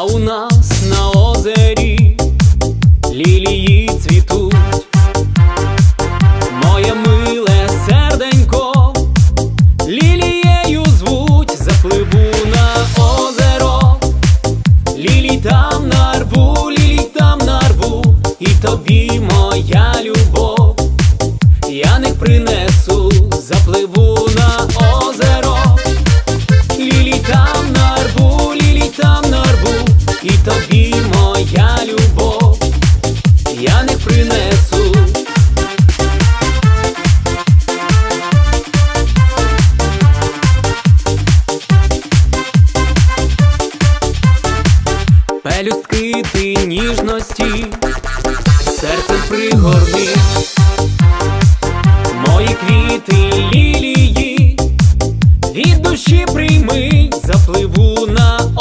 А у нас на озері лілії цвітуть, моє миле серденько, лілією звуть, запливу на озеро, лілій там нарву, лілій там нарву, і тобі моя любов, я не принесу, запливу і тобі моя любов, я не принесу. Пелюстки ти ніжності, серце пригорни, мої квіти лілії, від душі прийми, запливу на.